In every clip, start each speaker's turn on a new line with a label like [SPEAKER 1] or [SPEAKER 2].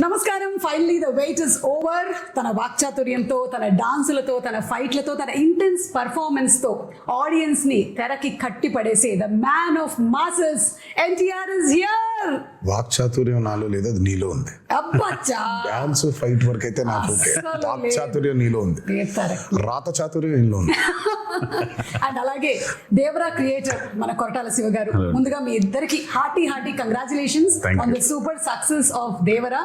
[SPEAKER 1] నమస్కారం. Finally the wait is over తన వాక్చాతుర్యంతో తన డాన్సులతో తన ఫైట్లతో తన ఇంటెన్స్ పర్ఫార్మెన్స్తో ఆడియన్స్ని తెరకి కట్టి పడేసే the man of masses NTR is here
[SPEAKER 2] వాక్చాతుర్యం నాలో లేదు అది నీలో ఉంది. డాన్స్ ఫైట్ వర్క్ అయితే నాకు ఓకే. వాక్చాతుర్యం నీలో ఉంది. రాత చాతుర్యం నీలో ఉంది.
[SPEAKER 1] అండ్ అలాగే దేవరా క్రియేటర్ మన కొరటాల శివ గారు. ముందుగా మీ ఇద్దరికి hearty hearty congratulations on. The super success of Devara.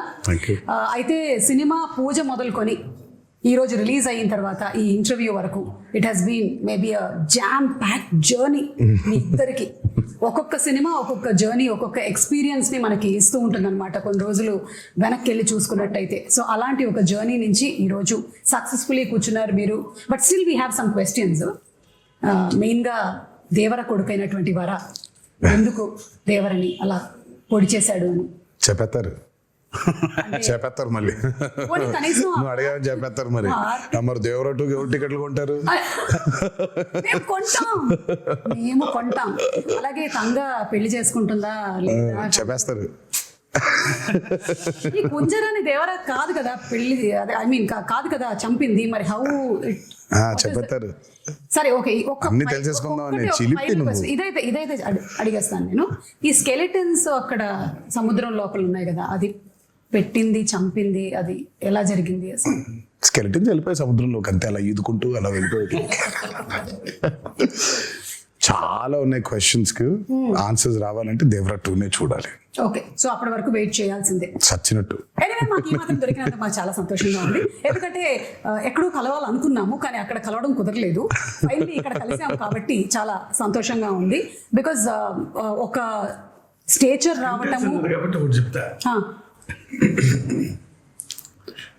[SPEAKER 1] అయితే సినిమా పూజ మొదలుకొని ఈ రోజు రిలీజ్ అయిన తర్వాత ఈ ఇంటర్వ్యూ వరకు it has been maybe a jam pack journey మీ ఇద్దరికి. ఒక్కొక్క సినిమా ఒక్కొక్క జర్నీ ఒక్కొక్క ఎక్స్పీరియన్స్ని మనకి ఇస్తూ ఉంటుందన్నమాట కొన్ని రోజులు వెనక్కి వెళ్ళి చూసుకున్నట్టయితే. సో అలాంటి ఒక జర్నీ నుంచి ఈ రోజు సక్సెస్ఫుల్లీ కూర్చున్నారు మీరు. But still we have some questions మెయిన్గా దేవర కొడుకైనటువంటి వర ఎందుకు దేవరని అలా పొడి చేశాడు అని.
[SPEAKER 2] చెప్పేస్తారు చెప్పేస్తారు మళ్ళీ. నువ్వు అడిగావని చెప్పేస్తారు మరి. మరి దేవరటు ఎవరు టికెట్లు కొంటారు?
[SPEAKER 1] మేము కొంటాం. అలాగే తంగ పెళ్ళి చేసుకుంటుందా
[SPEAKER 2] చెప్పేస్తారు.
[SPEAKER 1] కుంజరాని దేవరా కాదు కదా పెళ్ళి ఐ మీన్ కాదు కదా చంపింది. మరి హౌ
[SPEAKER 2] ఆ, చెప్పేస్తారు.
[SPEAKER 1] సరే ఓకే ఒక్క. ఇదైతే ఇదైతే అడి- అడిగేస్తాను నేను. ఈ స్కెలిటన్స్ అక్కడ సముద్రం లోపల ఉన్నాయి కదా అది పెట్టింది చంపింది అది ఎలా జరిగింది అసలు?
[SPEAKER 2] స్కెలిటన్ వెళ్ళిపోయి సముద్రంలోకి అంతే అలా ఈదుకుంటూ అలా వెళ్ళిపోయి. చాలా ఉన్నాయి క్వశ్చన్స్కి ఆన్సర్స్ రావాలంటే దేవరా టూనే చూడాలి.
[SPEAKER 1] ఓకే సో అప్పటి వరకు వెయిట్ చేయాల్సిందే.
[SPEAKER 2] చచ్చినట్టు
[SPEAKER 1] ఎనివే మాకు ఈ మాత్రం దొరికినందుకు మాకు చాలా సంతోషంగా ఉంది. ఎందుకంటే ఎక్కడో కలవాలనుకున్నాము కానీ అక్కడ కలవడం కుదరలేదు. ఫైనల్లీ ఇక్కడ కలిసాము కాబట్టి చాలా సంతోషంగా ఉంది. బికాజ్ ఒక స్టేచర్ రావటము
[SPEAKER 3] చెప్తా.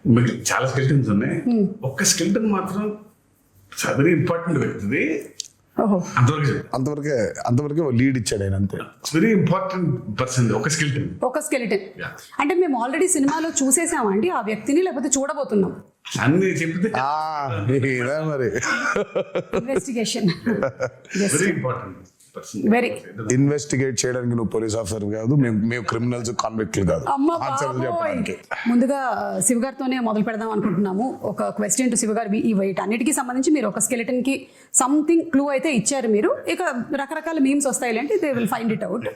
[SPEAKER 3] మీకు చాలా స్కెల్టన్స్ ఉన్నాయి. ఒక్క స్కెల్టన్ మాత్రం వెరీ ఇంపార్టెంట్ వ్యక్తిది.
[SPEAKER 1] ఓహో.
[SPEAKER 3] అంతవరకు
[SPEAKER 2] అంతవరకే అంతవరకే లీడ్ ఇచ్చాడు ఆయన అంతే.
[SPEAKER 3] వెరీ ఇంపార్టెంట్ పర్సన్ ఒక స్కెల్టన్
[SPEAKER 1] ఒక స్కెలిటన్. అంటే మేము ఆల్రెడీ సినిమాలో చూసేసామండి ఆ వ్యక్తిని లేకపోతే చూడబోతున్నాం.
[SPEAKER 3] అన్ని చెప్తే
[SPEAKER 2] మరి.
[SPEAKER 1] Investigation
[SPEAKER 3] very important
[SPEAKER 1] very
[SPEAKER 2] investigate చేయడానికి నువ్వు పోలీస్ ఆఫీసర్ కాదు మేము మేము క్రిమినల్స్ కాన్విక్ట్లు కాదు.
[SPEAKER 1] ముందుగా శివ గారితోనే మొదలు పెడదాం అనుకుంటున్నాము. ఒక క్వశ్చన్ టు శివ గారు ఈ వైట్ అన్నిటికీ సంబంధించి మీరు ఒక స్కెలిటన్కి సంథింగ్ క్లూ అయితే ఇచ్చారు మీరు. ఇక రకరకాల మీమ్స్ వస్తాయి అంటే they will find it out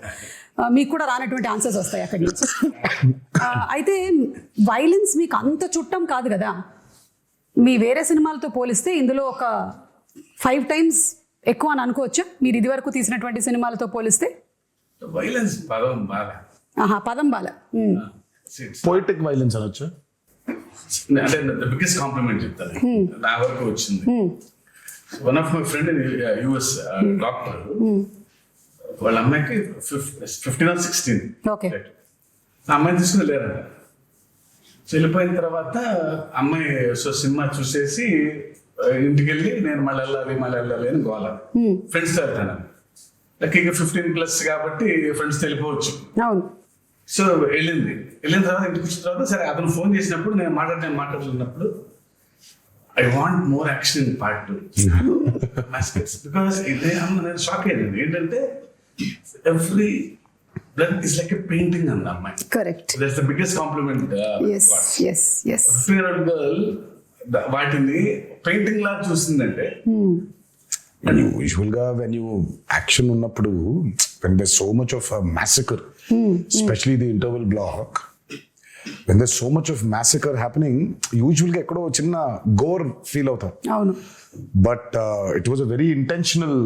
[SPEAKER 1] మీకు కూడా రానటువంటి ఆన్సర్స్ వస్తాయి అక్కడి నుంచి. అయితే వైలెన్స్ మీకు అంత చుట్టం కాదు కదా. మీ వేరే సినిమాలతో పోలిస్తే ఇందులో ఒక ఫైవ్ టైమ్స్ ఎక్కువ అని అనుకోవచ్చా. మీరు ఇదివరకు తీసినటువంటి సినిమాలతో పోలిస్తే.
[SPEAKER 3] వైలెన్స్ పదం బాగా
[SPEAKER 1] ఆహా పదం బాల.
[SPEAKER 2] పోయిటిక్ వైలెన్స్ అనొచ్చు?
[SPEAKER 3] అంటే బిగ్గెస్ట్ కాంప్లిమెంట్ చెప్తాను. నా వరకు వచ్చింది. One of my friend US doctor వాళ్ళ అమ్మాయికి ఫిఫ్టీన్ ఆర్ సిక్స్టీన్
[SPEAKER 1] ఓకే
[SPEAKER 3] ఆ అమ్మాయిని తీసుకుని సో వెళ్ళిపోయిన తర్వాత అమ్మాయి సో సినిమా చూసేసి ఇంటికి వెళ్ళి నేను మళ్ళీ వెళ్ళాలి మళ్ళీ వెళ్ళాలి అని గోల. ఫ్రెండ్స్తో వెళ్తాను. లక్కీగా ఫిఫ్టీన్ ప్లస్ కాబట్టి ఫ్రెండ్స్తో వెళ్ళిపోవచ్చు.
[SPEAKER 1] అవును.
[SPEAKER 3] సో వెళ్ళింది. వెళ్ళిన తర్వాత ఇంటికి వచ్చిన తర్వాత సరే అతను ఫోన్ చేసినప్పుడు నేను మాట్లాడి నేను మాట్లాడుతున్నప్పుడు I want more action in part two because ఇదే అమ్మ నేను షాక్ అయ్యింది ఏంటంటే every blood is like a painting అంది అమ్మాయి
[SPEAKER 1] correct
[SPEAKER 3] that's the biggest compliment
[SPEAKER 1] yes yes yes
[SPEAKER 3] girl వాటిని పెయింటింగ్ లా చూసిందంటే.
[SPEAKER 2] యూజువల్గా వెన్ యూ యాక్షన్ ఉన్నప్పుడు when the so much of massacre especially the interval block when the so much of massacre happening యూజువల్గా ఎక్కడో చిన్న గోర్ ఫీల్ అవుతాం.
[SPEAKER 1] అవును.
[SPEAKER 2] But it was a very intentional.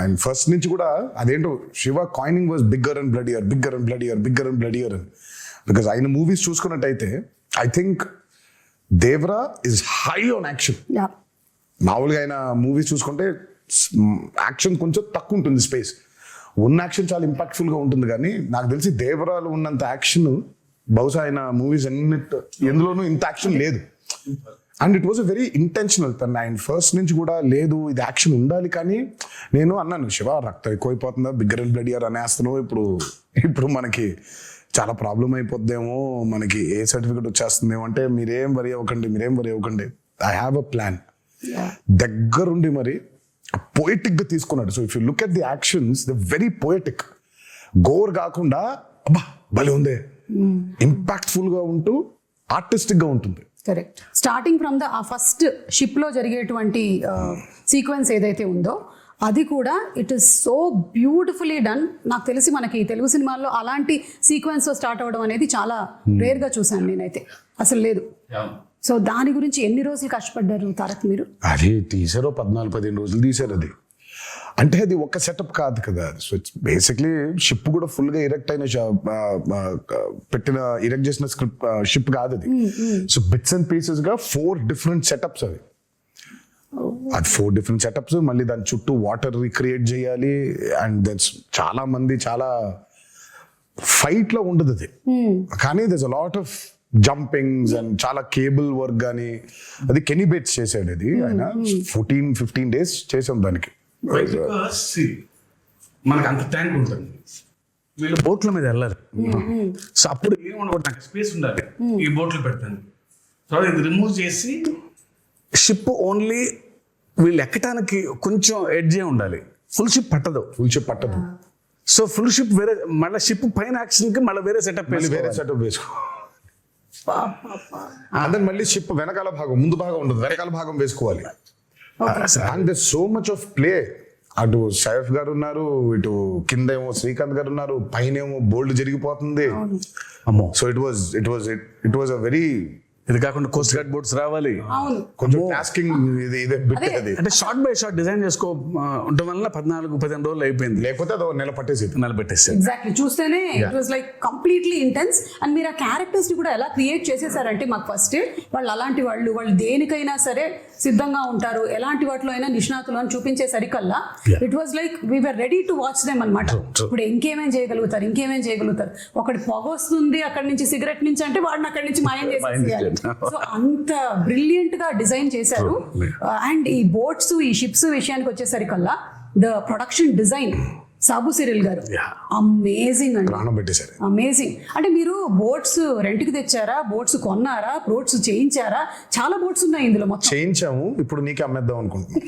[SPEAKER 2] And first నుంచి కూడా అదేంటో Shiva coining was bigger and bloodier bigger and bloodier bigger and bloodier అని because ఆయన మూవీస్ చూసుకున్నట్టయితే I think Devara is high on action
[SPEAKER 1] yeah
[SPEAKER 2] మామూలుగా ఆయన మూవీస్ చూసుకుంటే action కొంచెం తక్కువ ఉంటుంది స్పేస్ ఉన్న యాక్షన్ చాలా ఇంపాక్ట్ఫుల్గా ఉంటుంది కానీ నాకు తెలిసి దేవరాలు ఉన్నంత యాక్షన్ బహుశా ఆయన మూవీస్ ఎన్నిట్ ఎందులోనూ ఇంత యాక్షన్ లేదు. And it was very intentional తన ఆయన ఫస్ట్ నుంచి కూడా లేదు ఇది యాక్షన్ ఉండాలి కానీ నేను అన్నాను శివ రక్తం ఎక్కువైపోతుందా? బిగ్గర్ అండ్ బ్లడ్ ఇయర్ అనేస్తాను ఇప్పుడు ఇప్పుడు మనకి చాలా ప్రాబ్లం అయిపోద్దేమో మనకి. ఏ సర్టిఫికెట్ వచ్చేస్తుందేమో అంటే మీరేం వరి అవ్వకండి మీరేం వరి అవ్వకండి. ఐ హ్యావ్ అ ప్లాన్ దగ్గరుండి మరి పోయిటిక్గా తీసుకున్నాడు. So if you look at the actions the very poetic gore కాకుండా అబ్బా భలే ఉందే. ఇంపాక్ట్ఫుల్గా ఉంటూ ఆర్టిస్టిక్గా ఉంటుంది.
[SPEAKER 1] కరెక్ట్ స్టార్టింగ్ ఫ్రమ్ ద ఆ ఫస్ట్ షిప్లో జరిగేటువంటి సీక్వెన్స్ ఏదైతే ఉందో అది కూడా it is so beautifully done నాకు తెలిసి మనకి తెలుగు సినిమాల్లో అలాంటి సీక్వెన్స్ స్టార్ట్ అవ్వడం అనేది చాలా రేర్గా చూశాను నేనైతే. అసలు లేదు. సో దాని గురించి ఎన్ని రోజులు కష్టపడ్డారు తారక్ మీరు?
[SPEAKER 2] అది తీసారో పద్నాలుగు పదిహేను రోజులు తీసారు అది. అంటే అది ఒక సెటప్ కాదు కదా. సో ఇట్స్ బేసిక్లీ షిప్ కూడా ఫుల్గా ఇరెక్ట్ అయిన పెట్టిన ఇరెక్ట్ చేసిన స్క్రిప్ట్ షిప్ కాదు అది. సో బిట్స్ అండ్ పీసెస్గా ఫోర్ డిఫరెంట్ సెటప్స్ అవి. అది ఫోర్ డిఫరెంట్ సెటప్స్ మళ్ళీ దాని చుట్టూ వాటర్ రిక్రియేట్ చేయాలి. అండ్ దట్స్ చాలా మంది చాలా ఫైట్లో ఉండదు అది. కానీ thus a lot of jumpings and చాలా కేబుల్ వర్క్ కానీ అది కెనీ బేట్స్ చేసాడు అది ఆయన. ఫోర్టీన్ ఫిఫ్టీన్ డేస్ చేసాం దానికి.
[SPEAKER 3] Because, see, మనకు అంత ట్యాంక్ ఉంటుంది వీళ్ళు బోట్ల మీద వెళ్ళారు సో అప్పుడు ఏమనుకోండి నాకు స్పేస్ ఉండాలి. ఈ బోట్లు పెడతాను. సో ఇది రిమూవ్ చేసి షిప్ ఓన్లీ వీళ్ళు ఎక్కడానికి కొంచెం ఎడ్జే ఉండాలి. ఫుల్ షిప్ పట్టదు.
[SPEAKER 2] ఫుల్ షిప్ పట్టదు.
[SPEAKER 3] సో ఫుల్ షిప్ వేరే మళ్ళీ షిప్ పైన యాక్షన్కి మళ్ళీ వేరే సెటప్
[SPEAKER 2] వేరే సెటప్ వేసుకో. అదే మళ్ళీ షిప్ వెనకాల భాగం ముందు భాగం ఉండదు. వెనకాల భాగం వేసుకోవాలి. And the so much of play అటు సైఫ్ గారు ఉన్నారు ఇటు కింద ఏమో శ్రీకాంత్ గారు ఉన్నారు పైన ఏమో బోల్డ్ జరిగిపోతుంది.
[SPEAKER 3] అమ్మో
[SPEAKER 2] so it was it was it was a very
[SPEAKER 3] ఇది కాకుండా కోస్ట్ గార్డ్ బోట్స్ రావాలి.
[SPEAKER 1] అవును.
[SPEAKER 2] కొంచెం టాస్కింగ్ ఇది ఇదే బిట్
[SPEAKER 1] అదే.
[SPEAKER 3] అంటే షార్ట్ బై షార్ట్ డిజైన్ చేసుకో ఆ, ఉండటం వల్ల పద్నాలుగు పదిహేను రోజులు అయిపోయింది.
[SPEAKER 2] లేకపోతే అది నెల పట్టేసేది.
[SPEAKER 3] నిలబెట్టేసారు
[SPEAKER 1] ఎగ్జాక్ట్లీ చూస్తేనే it was like completely intense and మీరు ఆ క్యారెక్టర్స్ని కూడా ఎలా క్రియేట్ చేసేసారంటే మాకు ఫస్ట్ వాళ్ళు అలాంటి వాళ్ళు వాళ్ళు దేనికైనా సరే సిద్ధంగా ఉంటారు ఎలాంటి వాటిలో అయినా నిష్ణాతులు అని చూపించే సరికల్లా
[SPEAKER 3] Yeah.
[SPEAKER 1] It was like we are ready to watch them అనమాట. ఇప్పుడు ఇంకేమేం చేయగలుగుతారు ఇంకేమేం చేయగలుగుతారు ఒకటి పొగ వస్తుంది అక్కడి నుంచి సిగరెట్ నుంచి అంటే వాడిని అక్కడి నుంచి మాయం చేసేయాలి. సో అంత బ్రిలియంట్గా డిజైన్ చేశారు. అండ్ ఈ బోట్స్ ఈ షిప్స్ విషయానికి వచ్చేసరికల్లా the production design Sabu Cyril గారు. అమేజింగ్ అండి. అమేజింగ్ అంటే మీరు బోట్స్ రెంట్కి తెచ్చారా? బోట్స్ కొన్నారా? బోట్స్ చేయించారా? చాలా బోట్స్ ఉన్నాయి ఇందులో మొత్తం.
[SPEAKER 2] చేయించాము. ఇప్పుడు నీకే అమ్మేద్దాం అనుకుంటున్నాం.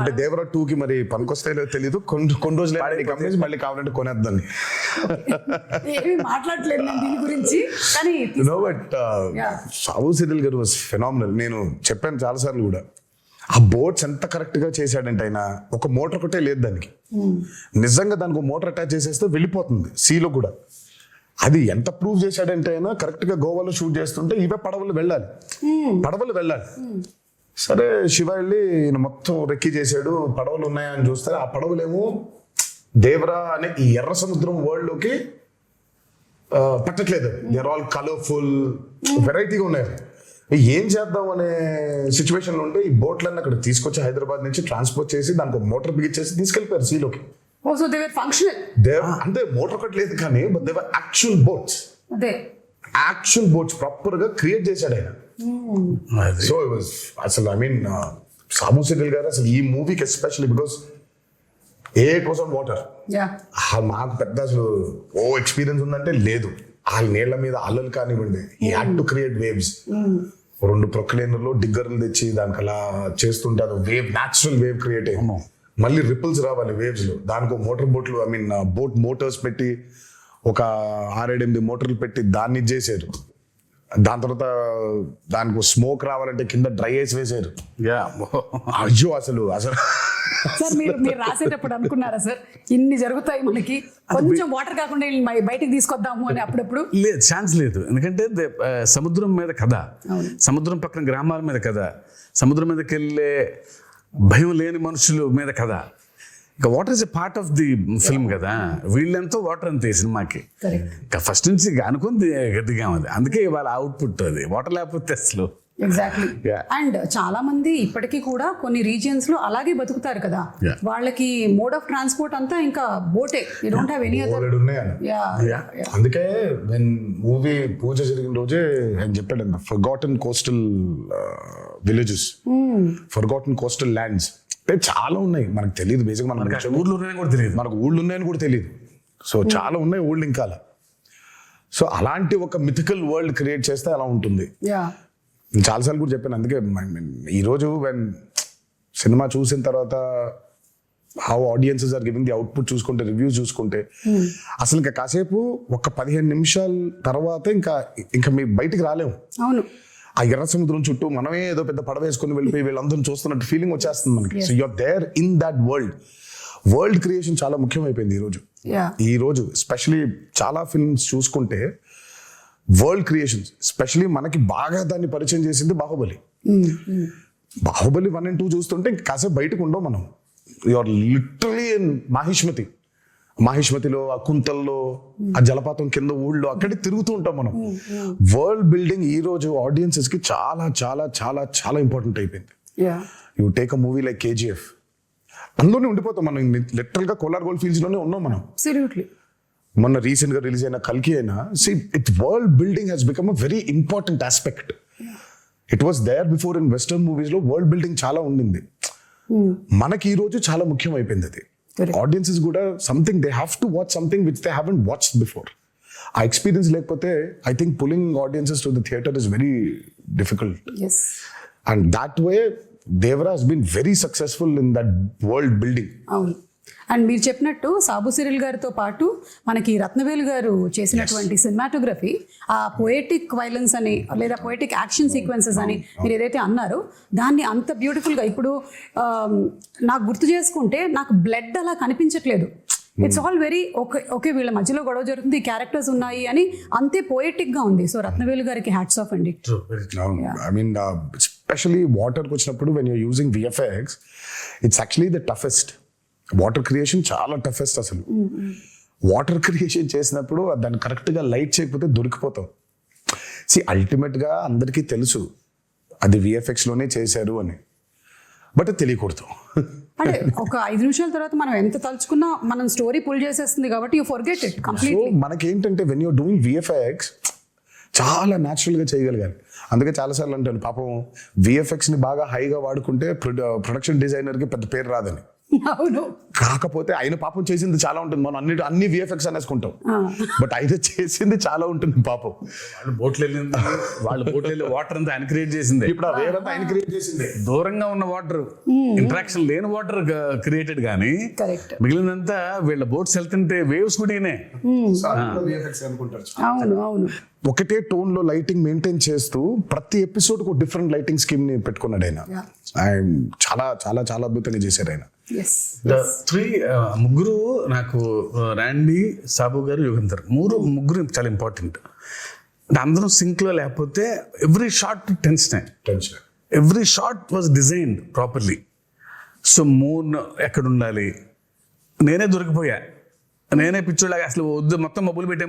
[SPEAKER 1] అంటే
[SPEAKER 2] దేవరా టూ కి మరి పనికొస్తాయో తెలియదు కొన్ని కొన్ని రోజులు మళ్ళీ కావాలంటే కొనేద్దాం
[SPEAKER 1] ఏమీ మాట్లాడలేదు నేను దీని గురించి. కానీ
[SPEAKER 2] no but
[SPEAKER 1] Yeah.
[SPEAKER 2] Sabu Cyril గారు వాజ్ ఫెనామినల్ నేను చెప్పాను చాలా సార్లు కూడా. ఆ బోట్స్ ఎంత కరెక్ట్గా చేశాడంటే ఆయన ఒక మోటార్ ఒకటే లేదు దానికి. నిజంగా దానికి ఒక మోటార్ అటాచ్ చేసేస్తే వెళ్ళిపోతుంది సీలో కూడా. అది ఎంత ప్రూవ్ చేశాడంటే ఆయన కరెక్ట్గా గోవాలో షూట్ చేస్తుంటే ఇవే పడవలు వెళ్ళాలి. పడవలు వెళ్ళాలి. సరే శివ వెళ్ళి ఈయన మొత్తం రెక్కి చేశాడు పడవలు ఉన్నాయా అని చూస్తే ఆ పడవలేమో దేవరా అనే ఈ ఎర్ర సముద్రం వరల్డ్లోకి ఆ, పట్టట్లేదు. దేర్ ఆల్ కలర్ఫుల్ వెరైటీగా ఉన్నాయి. ఏం చేద్దాం అనే సిచ్యువేషన్లో ఉంటే ఈ బోట్లన్నీ అక్కడ తీసుకొచ్చి హైదరాబాద్ నుంచి ట్రాన్స్పోర్ట్ చేసి దానికి మోటార్ బిగించేసి తీసుకెళ్ళిపోయారు సీలోకి
[SPEAKER 1] ఓ సో దేవర్ ఫంక్షనల్
[SPEAKER 2] దేవ్ అంటే మోటార్ ఒకటి లేదు కానీ but there were actual boats
[SPEAKER 1] అదే.
[SPEAKER 2] యాక్చువల్ బోట్స్ ప్రాపర్గా క్రియేట్ చేశాడు ఆయన. సో ఇట్ వాస్ అసలు ఐ మీన్ సాబు సిరిల్ గారు అసలు ఈ మూవీకి especially because a on water
[SPEAKER 1] yeah
[SPEAKER 2] మాకు పెద్ద అసలు ఓ ఎక్స్పీరియన్స్ ఉందంటే లేదు. ఆ నీళ్ళ మీద అల్లలు కానివ్వండి. ఈ హ్యాడ్ టు క్రియేట్ వేవ్స్ రెండు ప్రొక్లైనర్లు డిగ్గర్లు తెచ్చి దానికి అలా చేస్తుంటే అది వేవ్ న్యాచురల్ వేవ్ క్రియేట్ అయ్యి. మళ్ళీ రిపుల్స్ రావాలి వేవ్స్లో దానికి మోటార్ బోట్లు ఐ మీన్ బోట్ మోటార్స్ పెట్టి ఒక ఆరేడెనిమిది మోటార్లు పెట్టి దాన్ని చేశారు దాని తర్వాత దానికి స్మోక్ రావాలంటే కింద డ్రై ఐస్
[SPEAKER 3] Yeah.
[SPEAKER 2] అయ్యో అసలు అసలు
[SPEAKER 1] సార్ మీరు మీరు రాసేటప్పుడు అనుకున్నారా సార్? ఇన్ని జరుగుతాయి మనకి. కొంచెం వాటర్ కాకుండా బయటికి తీసుకొద్దాము అని అప్పుడప్పుడు?
[SPEAKER 3] లేదు ఛాన్స్ లేదు. ఎందుకంటే సముద్రం మీద కథ. సముద్రం పక్కన గ్రామాల మీద కథ. సముద్రం మీదకి వెళ్ళే భయం లేని మనుషుల మీద కథ. ఇక water is a part of the film కదా. వీళ్ళెంతో వాటర్ అంతే ఈ సినిమాకి. ఇంకా ఫస్ట్ నుంచి అనుకుంది గట్టిగా అది అందుకే ఇవాళ అవుట్పుట్ అది. వాటర్ లేకపోతే అసలు
[SPEAKER 1] ఎగ్జాక్ట్లీ. అండ్ చాలా మంది ఇప్పటికీ కూడా కొన్ని రీజియన్స్లో అలాగే బతుకుతారు కదా. వాళ్ళకి మోడ్ ఆఫ్ ట్రాన్స్పోర్ట్ అంతా ఇంకా బోటే you don't have any other.
[SPEAKER 2] అందుకే వెన్ మూవీ పూజ జరిగిన రోజే ఆయన చెప్పాడు forgotten coastal villages forgotten coastal lands అంటే చాలా ఉన్నాయి. మనకు తెలియదు. బేసిక్ మనకు
[SPEAKER 3] ఊర్లో ఉన్నాయని కూడా తెలియదు.
[SPEAKER 2] మనకు ఊళ్ళు ఉన్నాయని కూడా తెలియదు. సో చాలా ఉన్నాయి ఊళ్ళు ఇంకా సో అలాంటి ఒక మిథికల్ వరల్డ్ క్రియేట్ చేస్తే అలా ఉంటుంది.
[SPEAKER 1] యా
[SPEAKER 2] నేను చాలాసార్లు కూడా చెప్పాను అందుకే ఈరోజు వెన్ సినిమా చూసిన తర్వాత how audiences are giving the output చూసుకుంటే రివ్యూస్ చూసుకుంటే అసలు ఇంకా కాసేపు ఒక పదిహేను నిమిషాల తర్వాత ఇంకా ఇంకా మీ బయటికి రాలేము.
[SPEAKER 1] అవును.
[SPEAKER 2] ఆ ఎర్ర సముద్రం చుట్టూ మనమే ఏదో పెద్ద పడవ వేసుకుని వెళ్ళిపోయి వీళ్ళందరూ చూస్తున్నట్టు ఫీలింగ్ వచ్చేస్తుంది మనకి. So you're there in that world world creation చాలా ముఖ్యమైపోయింది ఈ రోజు.
[SPEAKER 1] యా
[SPEAKER 2] ఈ రోజు ఎస్పెషలీ చాలా ఫిల్మ్స్ చూసుకుంటే వరల్డ్ క్రియేషన్స్ ఎస్పెషలీ మనకి బాగా దాన్ని పరిచయం చేసింది Baahubali. Baahubali one and two చూస్తుంటే కాసేపు బయటకు ఉండవు మనం. Your literally in Mahishmati. మాహిష్మతిలో ఆ కుంతల్లో ఆ జలపాతం కింద ఊళ్ళో అక్కడే తిరుగుతూ ఉంటాం మనం. వరల్డ్ బిల్డింగ్ ఈ రోజు ఆడియన్సెస్కి చాలా చాలా చాలా చాలా ఇంపార్టెంట్ అయిపోయింది.
[SPEAKER 1] Yeah
[SPEAKER 2] you take a movie like KGF అందులోనే ఉండిపోతాం మనం. లిటరల్గా కోలార్ గోల్డ్ ఫీల్డ్స్లోనే ఉన్నాం మనం. మొన్న రీసెంట్గా రిలీజ్ అయిన కల్కి అయినా see it world building has become a very important aspect it was there before in western మూవీస్లో వరల్డ్ బిల్డింగ్ చాలా ఉండింది. మనకి ఈ రోజు చాలా ముఖ్యం అయిపోయింది అది. ఆడియన్సెస్ కూడా something they have to watch something which they haven't watch before uh experience లేకపోతే I think pulling audiences to the theatre is very difficult and that way Devara has been very successful in that world building
[SPEAKER 1] and మీరు చెప్పినట్టు Sabu Cyril గారితో పాటు మనకి రత్నవేలు గారు చేసినటువంటి cinematography ఆ poetic violence అని లేదా పోయటిక్ యాక్షన్ సీక్వెన్సెస్ అని మీరు ఏదైతే అన్నారో దాన్ని అంత బ్యూటిఫుల్గా ఇప్పుడు నాకు గుర్తు చేసుకుంటే నాకు బ్లడ్ అలా కనిపించట్లేదు. It's all very okay okay వీళ్ళ మధ్యలో గొడవ జరుగుతుంది క్యారెక్టర్స్ ఉన్నాయి అని అంతే poetic గా ఉంది. సో రత్నవేలు గారికి హ్యాట్స్ ఆఫ్ అండి.
[SPEAKER 3] True, very true.
[SPEAKER 2] I mean especially వాటర్కి వచ్చినప్పుడు when you're using VFX it's actually the toughest water creation చాలా టఫెస్ట్ అసలు. వాటర్ క్రియేషన్ చేసినప్పుడు దాన్ని కరెక్ట్గా లైట్ చేయకపోతే దొరికిపోతాం. సి అల్టిమేట్గా అందరికీ తెలుసు అది VFX లోనే చేశారు అని. బట్ తెలియకూడదు.
[SPEAKER 1] అంటే ఒక ఐదు నిమిషాల తర్వాత మనం ఎంత తలుచుకున్నా మనం స్టోరీ పుల్ చేసేస్తుంది కాబట్టి యూ ఫర్గెట్ ఇట్ కంప్లీట్లీ
[SPEAKER 2] మనకేంటంటే వెన్ యూర్ డూయింగ్ విఎఫ్ఎక్స్ చాలా natural గా చేయగలిగాలి. అందుకే చాలాసార్లు అంటాను పాపం VFX ని బాగా హైగా వాడుకుంటే ప్రొడక్షన్కి పెద్ద పేరు రాదని.
[SPEAKER 1] అవును.
[SPEAKER 2] కాకపోతే ఆయన పాపం చేసింది చాలా ఉంటుంది. మనం అన్ని అన్ని విఎఫ్ఎక్స్ అనేసుకుంటాం. బట్ ఆయన చేసింది చాలా ఉంటుంది పాపం.
[SPEAKER 3] వాళ్ళు బోట్లు వెళ్ళింది. వాళ్ళ బోట్లు వెళ్ళి వాటర్ అంతా ఆయన క్రియేట్ చేసింది.
[SPEAKER 2] ఇప్పుడు ఆ వేరంతా ఆయన క్రియేట్ చేసింది.
[SPEAKER 3] దూరంగా ఉన్న వాటర్ ఇంటరాక్షన్ లేని వాటర్ క్రియేటెడ్ కానీ
[SPEAKER 1] కరెక్ట్
[SPEAKER 3] మిగిలినంతా వీళ్ళ బోట్స్ వెళ్తుంటే వేవ్స్ కూడా ఈయనే.
[SPEAKER 2] అనుకుంటారు.
[SPEAKER 1] అవును అవును.
[SPEAKER 2] ఒకటే టోన్లో లైటింగ్ మెయింటైన్ చేస్తూ ప్రతి ఎపిసోడ్ ఒక డిఫరెంట్ లైటింగ్ స్కీమ్ని పెట్టుకున్నాడు ఆయన. ఆయన చాలా చాలా చాలా అద్భుతంగా చేశారు ఆయన.
[SPEAKER 3] త్రీ ముగ్గురు నాకు ర్యాండీ సాబు గారు యుగంధర్ మూడు ముగ్గురు చాలా ఇంపార్టెంట్ అందరం సింక్లో లేకపోతే every shot tension
[SPEAKER 2] tension
[SPEAKER 3] every shot was designed properly so moon ఎక్కడ ఉండాలి నేనే దొరికిపోయా. నేనే పిచ్చోళ్ళగా అసలు వద్దు. మొత్తం మబ్బులు పెట్టే